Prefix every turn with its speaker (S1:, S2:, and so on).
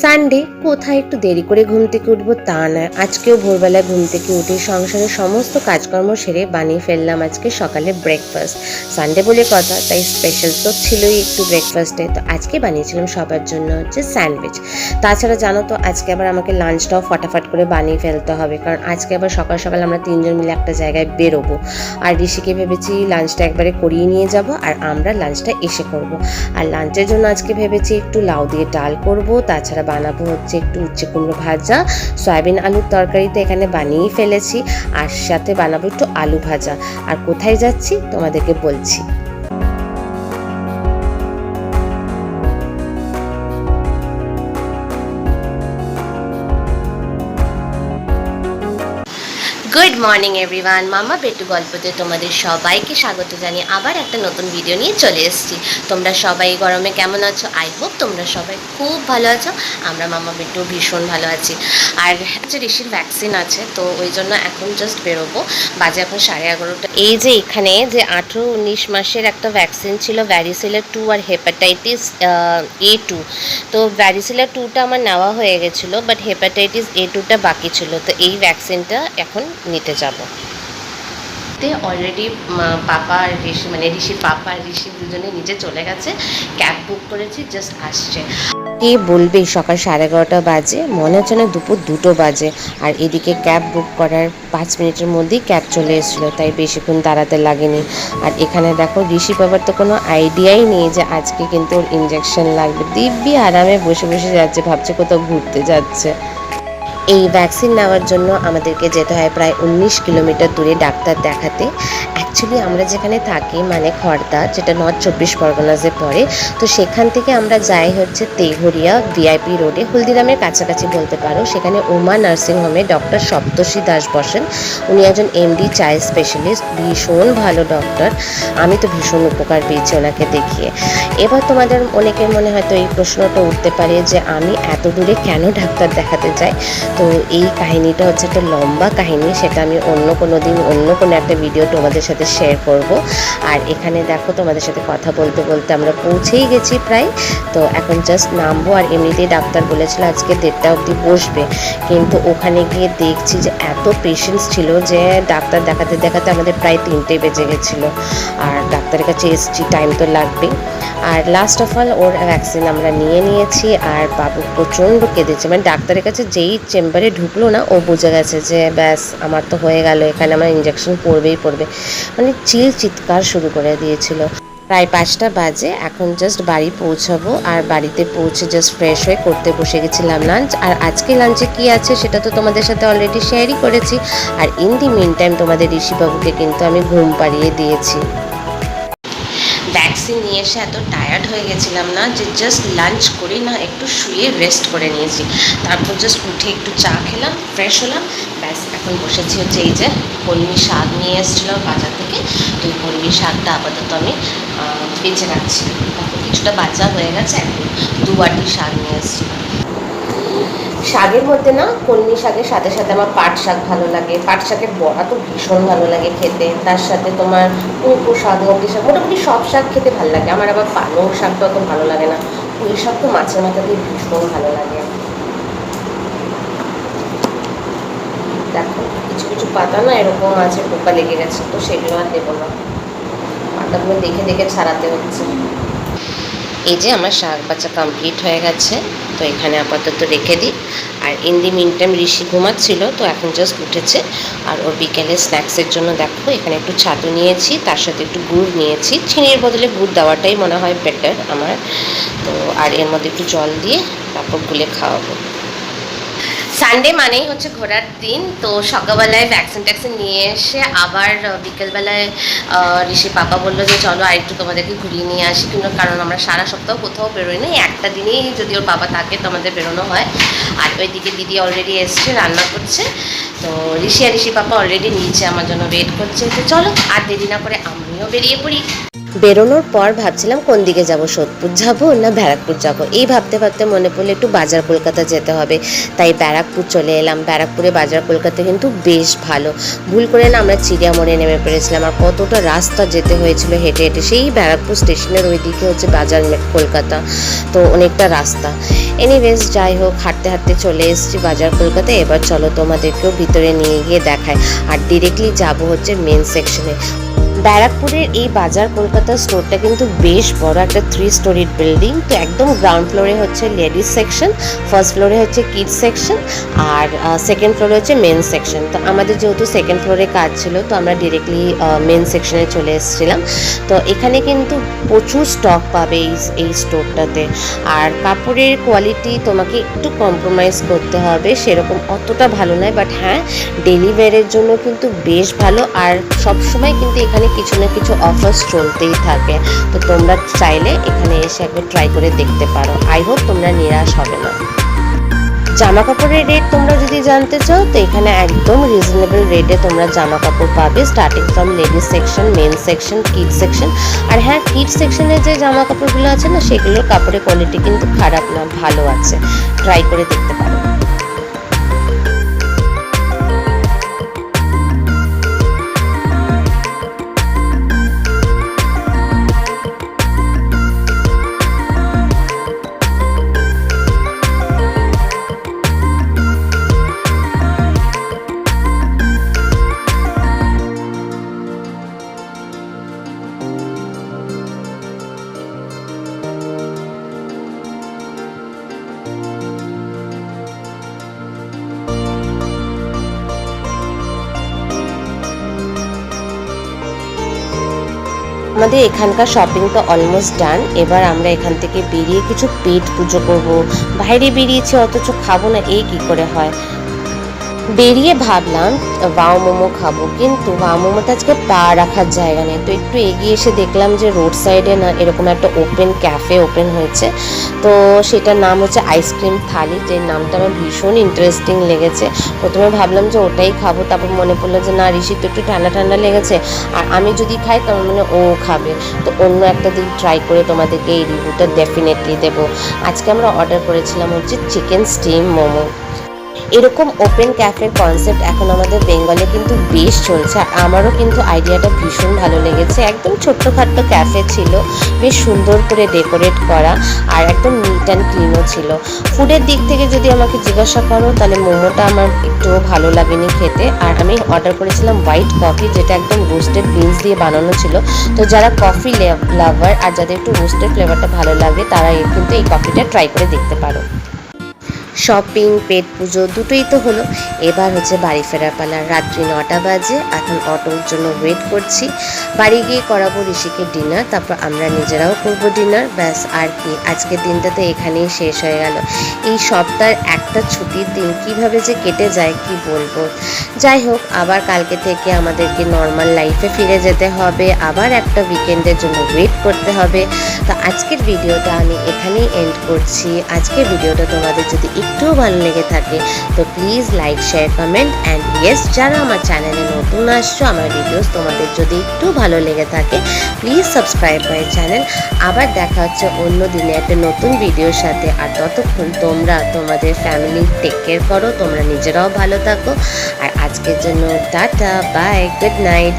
S1: Sunday কোথায় একটু দেরি করে ঘুম থেকে উঠবো তা নয়। আজকেও ভোরবেলায় ঘুম থেকে উঠে সংসারের সমস্ত কাজকর্ম সেরে বানিয়ে ফেললাম আজকে সকালে ব্রেকফাস্ট সানডে বলে কথা, তাই স্পেশাল তো ছিলই একটু ব্রেকফাস্টে তো আজকে বানিয়েছিলাম সবার জন্য হচ্ছে স্যান্ডউইচ তাছাড়া জানো তো, আজকে আবার আমাকে লাঞ্চটাও ফটাফট করে বানিয়ে ফেলতে হবে, কারণ আজকে আবার সকাল সকাল আমরা তিনজন মিলে একটা জায়গায় বেরোবো। আর ঋষিকে ভেবেছি লাঞ্চটা একবারে করিয়ে নিয়ে যাব, আর আমরা লাঞ্চটা এসে করব। আর লাঞ্চের জন্য আজকে ভেবেছি একটু লাউ দিয়ে ডাল করব তাছাড়া বানাবো হচ্ছে একটু উচ্ছে কুমড়ো ভাজা, সয়াবিন আলুর তরকারি তো এখানে বানিয়েই ফেলেছি, আর সাথে বানাবো একটু আলু ভাজা। আর কোথায় যাচ্ছি তোমাদেরকে বলছি। গুড মর্নিং এভরিওয়ান মামা বেটু গল্পতে তোমাদের সবাইকে স্বাগত জানিয়ে আবার একটা নতুন ভিডিও নিয়ে চলে এসেছি। তোমরা সবাই গরমে কেমন আছো? আই হোপ তোমরা সবাই খুব ভালো আছো। আমরা মামা বেটু ভীষণ ভালো আছি। আর হচ্ছে ঋষির ভ্যাকসিন আছে, তো ওই জন্য এখন জাস্ট বেরোবো। বাজে এখন সাড়ে এগারোটা। এই যে এখানে যে আঠেরো উনিশ মাসের একটা ভ্যাকসিন ছিল ভ্যারিসিলার টু আর হেপাটাইটিস এ টু তো ভ্যারিসিলার টুটা আমার নেওয়া হয়ে গেছিল বাট হেপাটাইটিস এ টুটা বাকি ছিল। তো এই ভ্যাকসিনটা এখন নিতে যাব। অলরেডি পাপা আর ঋষি মানে ঋষির পাপা আর ঋষি দুজনে নিচে চলে গেছে। ক্যাব বুক করেছি জাস্ট আসছে। কে বলবে সকাল সাড়ে এগারোটা বাজে মনে হচ্ছে না দুপুর দুটো বাজে। আর এদিকে ক্যাব বুক করার পাঁচ মিনিটের মধ্যেই ক্যাব চলে এসেছিল তাই বেশিক্ষণ দাঁড়াতে লাগেনি। আর এখানে দেখো ঋষি বাবার তো কোনো আইডিয়াই নেই যে আজকে কিন্তু ওর ইঞ্জেকশন লাগবে। দিব্যি আরামে বসে বসে যাচ্ছে ভাবছে কোথাও ঘুরতে যাচ্ছে। এই ভ্যাকসিন নেওয়ার জন্য আমাদেরকে যেতে হয় প্রায় উনিশ কিলোমিটার দূরে ডাক্তার দেখাতে। অ্যাকচুয়ালি আমরা যেখানে থাকি মানে খর্দা, যেটা নর্থ চব্বিশ পরগনাসে পড়ে, তো সেখান থেকে আমরা যাই হচ্ছে তেঘরিয়া ভিআইপি রোডে হলদিরামের কাছাকাছি বলতে পারো, সেখানে উমা নার্সিং হোমে ডক্টর সপ্তর্ষি দাস বসেন। উনি একজন এমডি চাইল্ড স্পেশালিস্ট ভীষণ ভালো ডক্টর আমি তো ভীষণ উপকার পেয়েছি ওনাকে দেখিয়ে। এবার তোমাদের অনেকের মনে হয়তো এই প্রশ্নটা উঠতে পারে যে আমি এত দূরে কেন ডাক্তার দেখাতে যাই? তো এই কাহিনীটা হচ্ছে একটা লম্বা কাহিনী, সেটা আমি অন্য কোনো দিন, অন্য কোনো একটা ভিডিও তোমাদের সাথে শেয়ার করব। আর এখানে দেখো তোমাদের সাথে কথা বলতে বলতে আমরা পৌঁছেই গেছি প্রায়। তো এখন জাস্ট নামবো আর এমনিতেই ডাক্তার বলেছিল আজকে দেড়টা অবধি বসবে। কিন্তু ওখানে গিয়ে দেখছি যে এত পেশেন্টস ছিল যে ডাক্তার দেখাতে দেখাতে আমাদের প্রায় তিনটে বেজে গেছিল। আর ডাক্তারের কাছে এসছি টাইম তো লাগবেই। আর লাস্ট অফ অল ওর ভ্যাকসিন আমরা নিয়ে নিয়েছি, আর বাবু প্রচণ্ড কেঁদেছে। মানে ডাক্তারের কাছে যেই চেম্বারে ঢুকলো না, ও বুঝে গেছে যে ব্যাস আমার তো হয়ে গেল, এখানে আমার ইঞ্জেকশন পড়বেই পড়বে। মানে চিল চিৎকার শুরু করে দিয়েছিল। প্রায় পাঁচটা বাজে, এখন জাস্ট বাড়ি পৌঁছাবো, আর বাড়িতে পৌঁছে জাস্ট ফ্রেশ হয়ে করতে বসে গেছিলাম লাঞ্চ আর আজকে লাঞ্চে কি আছে সেটা তো তোমাদের সাথে অলরেডি শেয়ারই করেছি। আর ইন দি মিন টাইম তোমাদের ঋষিবাবুকে কিন্তু আমি ঘুম পাড়িয়ে দিয়েছি। ভ্যাকসিন নিয়ে এসে এত টায়ার্ড হয়ে গেছিলাম না যে জাস্ট লাঞ্চ করে না একটু শুয়ে রেস্ট করে নিয়েছি। তারপর জাস্ট উঠে একটু চা খেলাম ফ্রেশ হলাম, ব্যাস, এখন বসেছি হচ্ছে এই যে কলমি শাক নিয়ে এসেছিলাম বাজার থেকে। তো এই কলমি শাকটা আপাতত আমি বেঁচে রাখছি। কিছুটা বাচ্চা হয়ে গেছে, এখন দু বাটি শাক নিয়ে এসেছিলাম। শাকের মধ্যে না কলমি শাকের সাথে সাথে আমার পাট শাক ভালো লাগে। পাট শাকের বড়া তো ভীষণ ভালো লাগে খেতে। তার সাথে তোমার পুঁকো শাক মুগি শাক, মোটামুটি সব শাক খেতে ভালো লাগে। আমার আবার পালং শাকটা অত ভালো লাগে না। পুঁই শাক তো মাছের মাথা দিয়ে ভীষণ ভালো লাগে। দেখো, কিছু কিছু পাতা না এরকম আছে পোকা লেগে গেছে, তো সেগুলো আর দেবো না। পাতাগুলো দেখে দেখে ছাড়াতে হচ্ছে। এই যে আমার শাক বাচ্চা কমপ্লিট হয়ে গেছে, তো এখানে আপাতত রেখে দিই। আর ইন দি মিন টাইম ঋষি ঘুমাচ্ছিল, তো এখন জাস্ট উঠেছে। আর ওর বিকেলে স্ন্যাক্সের জন্য দেখো, এখানে একটু ছাতু নিয়েছি, তার সাথে একটু গুড় নিয়েছি। চিনির বদলে গুড় দেওয়াটাই মনে হয় বেটার আমার। তো আর এর মধ্যে একটু জল দিয়ে তারপর গুলে খাওয়াবো। সানডে মানেই হচ্ছে ঘোরার দিন। তো সকালবেলায় ভ্যাকসিন ট্যাকসিন নিয়ে এসে আবার বিকেলবেলায় ঋষি পাপা বলল যে, চলো আর একটু তোমাদেরকে ঘুরিয়ে নিয়ে আসি। কিন্তু কারণ আমরা সারা সপ্তাহ কোথাও বেরোই না একটা দিনেই যদি ওর বাবা থাকে তো আমাদের বেরোনো হয়। আর ওইদিকে দিদি অলরেডি এসছে, রান্না করছে। তো ঋষি আর ঋষি পাপা অলরেডি নিচে আমার জন্য ওয়েট করছে। তো চলো, আর দেরি না করে আমিও বেরিয়ে পড়ি। বেরোনোর পর ভাবছিলাম কোন দিকে যাব, সোদপুর যাব না ব্যারাকপুর যাব? এই ভাবতে ভাবতে মনে পড়ল একটু বাজার কলকাতা যেতে হবে। তাই ব্যারাকপুর চলে এলাম। ব্যারাকপুরে বাজার কলকাতা কিন্তু বেশ ভালো। ভুল করে না আমরা চিড়িয়া মোড়ে নেমে পড়েছিলাম। আর কতটা রাস্তা যেতে হয়েছিল হেঁটে হেঁটে, সেই ব্যারাকপুর স্টেশনের ওই দিকে হচ্ছে বাজার কলকাতা। তো অনেকটা রাস্তা। এনিওয়েজ যাই হোক, হাঁটতে হাঁটতে চলে এসেছি বাজার কলকাতা এবার চলো তোমাদেরকেও ভিতরে নিয়ে গিয়ে দেখায় আর ডিরেক্টলি যাব হচ্ছে মেন সেকশনে ব্যারাকপুরের এই বাজার কলকাতা স্টোরটা কিন্তু বেশ বড় একটা থ্রি স্টোরির বিল্ডিং তো একদম গ্রাউন্ড ফ্লোরে হচ্ছে লেডিস সেকশন ফার্স্ট ফ্লোরে হচ্ছে কিডস সেকশন আর সেকেন্ড ফ্লোরে হচ্ছে মেন সেকশন তো আমাদের যেহেতু সেকেন্ড ফ্লোরে কাজ ছিল, তো আমরা ডিরেক্টলি মেন সেকশনে চলে এসেছিলাম। তো এখানে কিন্তু প্রচুর স্টক পাবে এই এই স্টোরটাতে আর কাপড়ের কোয়ালিটি তোমাকে একটু কম্প্রোমাইজ করতে হবে, সেরকম অতটা ভালো নয় বাট হ্যাঁ ডেলি ওয়্যারের জন্য কিন্তু বেশ ভালো। আর সবসময় কিন্তু এখানে কিছু না কিছু অফার্স চলতেই থাকে। তো তোমরা চাইলে এখানে এসে একবার ট্রাই করে দেখতে পারো। আই হোপ তোমরা নিরাশ হবে না। জামা কাপড়ের রেট তোমরা যদি জানতে চাও, তো এখানে একদম রিজনেবল রেটে তোমরা জামা কাপড় পাবে starting from ladies section men section kid section আর হ্যাঁ কিড সেকশনে যে জামা কাপড়গুলো আছে না, সেগুলোর কাপড়ের কোয়ালিটি কিন্তু খারাপ না, ভালো আছে। ট্রাই করে দেখতে পারো। আমাদের এখানকার শপিং তো অলমোস্ট ডান এবার আমরা এখান থেকে বেরিয়ে কিছু পেট পুজো করব। বাইরে বেরিয়েছি, অথচ খাব না এই কি করে হয়? বেরিয়ে ভাবলাম, ওয়াও, মোমো খাব। কিন্তু ওয়াও মোমোতে আজকে পা রাখার জায়গা নেই। তো একটু এগিয়ে এসে দেখলাম যে রোড সাইডে না এরকম একটা ওপেন ক্যাফে ওপেন হয়েছে। তো সেটার নাম হচ্ছে আইসক্রিম থালি যে নামটা আমার ভীষণ ইন্টারেস্টিং লেগেছে। প্রথমে ভাবলাম যে ওটাই খাব, তারপর মনে পড়ল যে না, ঋষি তো একটু ঠান্ডা ঠান্ডা লেগেছে, আর আমি যদি খাই তার মানে ও খাবে। তো অন্য একটা দিন ট্রাই করে তোমাদেরকে এই রিভিউটা ডেফিনেটলি দেবো। আজকে আমরা অর্ডার করেছিলাম হচ্ছে চিকেন স্টিম মোমো। এরকম ওপেন ক্যাফের কনসেপ্ট এখন আমাদের বেঙ্গলে কিন্তু বেশ চলছে। আমারও কিন্তু আইডিয়াটা ভীষণ ভালো লেগেছে। একদম ছোট্টখাট্ট ক্যাফে ছিল, বেশ সুন্দর করে ডেকোরেট করা, আর একদম নিট অ্যান্ড ক্লিনও ছিল। ফুডের দিক থেকে যদি আমাকে জিজ্ঞাসা করো, তাহলে মোমোটা আমার একটুও ভালো লাগেনি খেতে। আর আমি অর্ডার করেছিলাম হোয়াইট কফি যেটা একদম রোস্টেড বিনস দিয়ে বানানো ছিল। তো যারা কফি লাভার আর যাদের একটু রোস্টেড ফ্লেভারটা ভালো লাগে, তারা কিন্তু এই কফিটা ট্রাই করে দেখতে পারো। শপিং পেট পুজো দুটোই তো হলো। এবার হচ্ছে বাড়ি ফেরার পালা। রাত্রি নটা বাজে, এখন অটোর জন্য ওয়েট করছি। বাড়ি গিয়ে করাবো ঋষিকে ডিনার তারপর আমরা নিজেরাও করব ডিনার ব্যাস, আর কি, আজকের দিনটা তো এখানেই শেষ হয়ে গেল। এই সপ্তাহের একটা ছুটির দিন কীভাবে যে কেটে যায়, কি বলব? যাই হোক, আবার কালকে থেকে আমাদেরকে নর্মাল লাইফে ফিরে যেতে হবে। আবার একটা উইকেন্ডের জন্য ওয়েট করতে হবে। তো আজকের ভিডিওটা আমি এখানেই এন্ড করছি। আজকের ভিডিওটা তোমাদের যদি একটুও ভালো লেগে থাকে। তো please like share comment and yes যারা আমার চ্যানেলে নতুন আসছো, আমার ভিডিওস তোমাদের যদি একটু ভালো লেগে থাকে প্লিজ সাবস্ক্রাইব মাই চ্যানেল আবার দেখা হচ্ছে অন্য দিনে একটা নতুন ভিডিওর সাথে। আর ততক্ষণ তোমরা তোমাদের ফ্যামিলি টেক কেয়ার করো, তোমরা নিজেরাও ভালো থাকো। আর আজকের জন্য টাটা বাই গুড নাইট